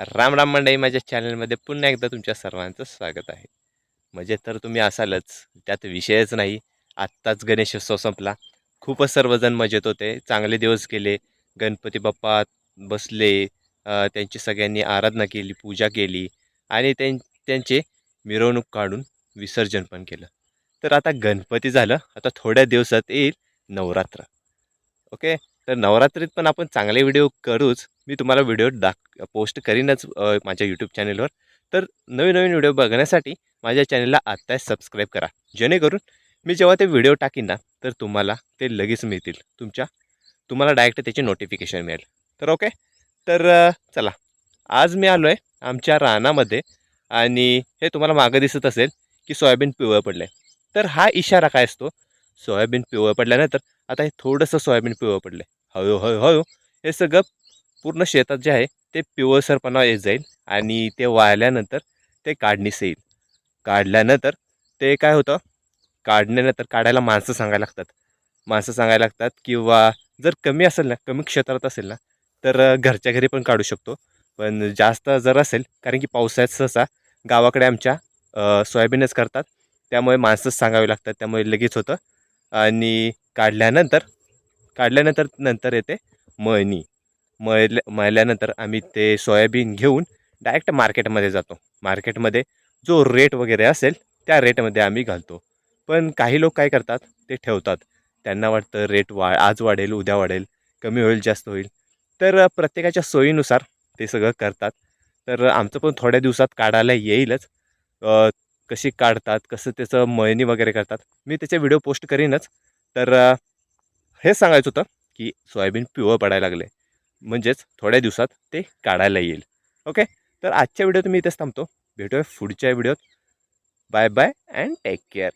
राम राम मंडई माझ्या चॅनलमध्ये पुन्हा एकदा तुमच्या सर्वांचं स्वागत आहे. म्हणजे तर तुम्ही असालच त्यात विषयच नाही. आत्ताच गणेशोत्सव संपला. खूपच सर्वजण मजेत होते चांगले दिवस गेले. गणपती बाप्पा बसले त्यांची सगळ्यांनी आराधना केली पूजा केली आणि त्यां त्यांचे मिरवणूक काढून विसर्जन पण केलं. तर आता गणपती झालं आता थोड्या दिवसात येईल नवरात्र. ओके? तर नवरात्रीत पण आपण चांगले व्हिडिओ करूच. मी तुम्हाला व्हिडिओ दाख पोस्ट करीनच माझ्या यूट्यूब चॅनेलवर. तर नवीन नवीन व्हिडिओ बघण्यासाठी माझ्या चॅनलला आत्ताच सबस्क्राईब करा. जेणेकरून मी जेव्हा ते व्हिडिओ टाकीन ना तर तुम्हाला ते लगेच मिळतील. तुमच्या तुम्हाला डायरेक्ट त्याची नोटिफिकेशन मिळेल. तर ओके? तर चला. आज मी आलो आहे आमच्या रानामध्ये आणि हे तुम्हाला मागं दिसत असेल की सोयाबीन पिवळं पडलं आहे तर हा इशारा काय असतो? सोयाबीन पिवळं पडल्यानंतर आता हे थोडंसं सोयाबीन पिवळं पडलं आहे हळू हळू हळू. हे सगळं पूर्ण शेतात जे आहे ते पिवळसरपणा येत जाईल आणि ते वाळल्यानंतर ते काढणीस येईल. काढल्यानंतर ते काय होतं? काढण्यानंतर काढायला माणसं सांगायला लागतात. माणसं सांगायला लागतात किंवा जर कमी असेल ना कमी क्षेत्रात असेल ना तर घरच्या घरी पण काढू शकतो. पण जास्त जर असेल कारण की पावसाळ्यात सहसा गावाकडे आमच्या सोयाबीनच करतात. त्यामुळे माणसंच सांगावी लागतात. त्यामुळे लगेच होतं. आणि काढल्यानंतर काढल्यानंतर नंतर येते मळणी. मळल्या मळल्यानंतर आम्ही ते सोयाबीन घेऊन डायरेक्ट मार्केटमध्ये जातो. मार्केटमध्ये जो रेट वगैरे असेल त्या रेटमध्ये आम्ही घालतो. पण काही लोक काय करतात ते ठेवतात. त्यांना वाटतं रेट वा आज वाढेल उद्या वाढेल कमी होईल जास्त होईल. तर प्रत्येकाच्या सोयीनुसार ते सगळं करतात. तर आमचं पण थोड्या दिवसात काढायला येईलच. कशी काढतात कसं त्याचं मळणी वगैरे करतात मी त्याचे व्हिडिओ पोस्ट करीनच. तर हे हेच सांगायचं होतं की सोयाबीन पिवळं पडायला लागले म्हणजेच थोड्या दिवसात ते काढायला येईल. ओके तर आजच्या व्हिडिओत मी इथेच थांबतो. भेटूया पुढच्या व्हिडिओत. Bye bye and take care